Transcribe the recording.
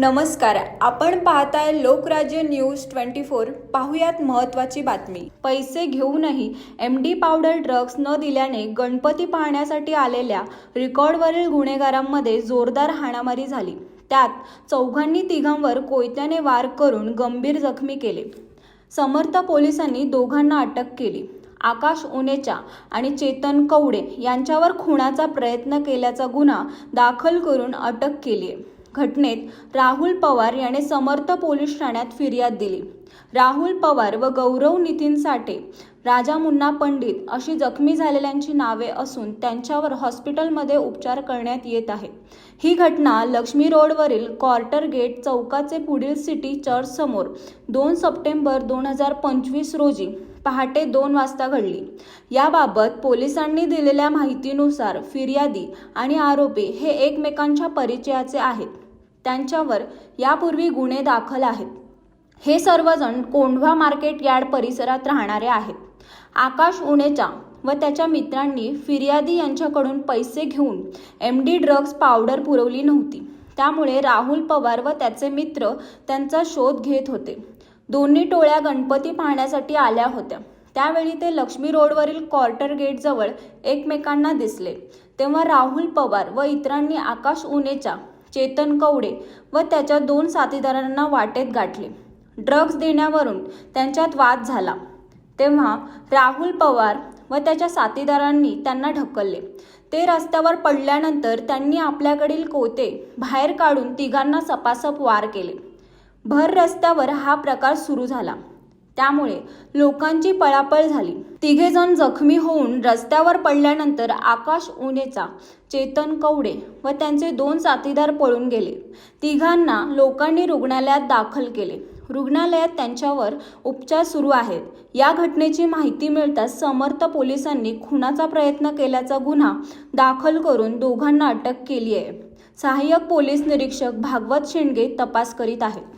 नमस्कार. आपण पाहताय लोकराज्य न्यूज ट्वेंटी फोर. पाहुयात महत्त्वाची बातमी. पैसे घेऊनही एम डी पावडर ड्रग्ज न दिल्याने गणपती पाहण्यासाठी आलेल्या रेकॉर्डवरील गुन्हेगारांमध्ये जोरदार हाणामारी झाली. त्यात चौघांनी तिघांवर कोयत्याने वार करून गंभीर जखमी केले. समर्थ पोलिसांनी दोघांना अटक केली. आकाश उनेचा आणि चेतन कवडे यांच्यावर खुनाचा प्रयत्न केल्याचा गुन्हा दाखल करून अटक केली आहे घटनेत राहुल पवार याने समर्थ पोलीस ठाण्यात फिर्याद दिली. राहुल पवार व गौरव नितीन साठे राजा मुन्ना पंडित अशी जखमी झालेल्यांची नावे असून त्यांच्यावर हॉस्पिटलमध्ये उपचार करण्यात येत आहे. ही घटना लक्ष्मी रोडवरील क्वार्टर गेट चौकाचे पुढील सिटी चर्च समोर दोन सप्टेंबर दोन हजार पंचवीस रोजी पहाटे दोन वाजता घडली. याबाबत पोलिसांनी दिलेल्या माहितीनुसार फिर्यादी आणि आरोपी हे एकमेकांच्या परिचयाचे आहेत. त्यांच्यावर यापूर्वी गुन्हे दाखल आहेत. हे सर्वजण कोंढवा मार्केट यार्ड परिसरात राहणारे आहेत. आकाश उणेचा व त्याच्या मित्रांनी फिर्यादी यांच्याकडून पैसे घेऊन एम डी ड्रग्ज पावडर पुरवली नव्हती. त्यामुळे राहुल पवार व त्याचे मित्र त्यांचा शोध घेत होते. दोन्ही टोळ्या गणपती पाहण्यासाठी आल्या होत्या. त्यावेळी ते लक्ष्मी रोडवरील क्वार्टर गेटजवळ एकमेकांना दिसले. तेव्हा राहुल पवार व इतरांनी आकाश उनेच्या चेतन कवडे व त्याच्या दोन साथीदारांना वाटेत गाठले. ड्रग्ज देण्यावरून त्यांच्यात वाद झाला. तेव्हा राहुल पवार व त्याच्या साथीदारांनी त्यांना ढकलले. ते रस्त्यावर पडल्यानंतर त्यांनी आपल्याकडील कोते बाहेर काढून तिघांना सपासप वार केले. भर रस्त्यावर हा प्रकार सुरू झाला. त्यामुळे लोकांची पळापळ झाली. तिघे जण जखमी होऊन रस्त्यावर पडल्यानंतर आकाश उनेचा चेतन कवडे व त्यांचे दोन साथीदार पळून गेले. तिघांना लोकांनी रुग्णालयात दाखल केले. रुग्णालयात त्यांच्यावर उपचार सुरू आहेत. या घटनेची माहिती मिळताच समर्थ पोलिसांनी खुनाचा प्रयत्न केल्याचा गुन्हा दाखल करून दोघांना अटक केली आहे. सहाय्यक पोलीस निरीक्षक भागवत शेंडगे तपास करीत आहेत.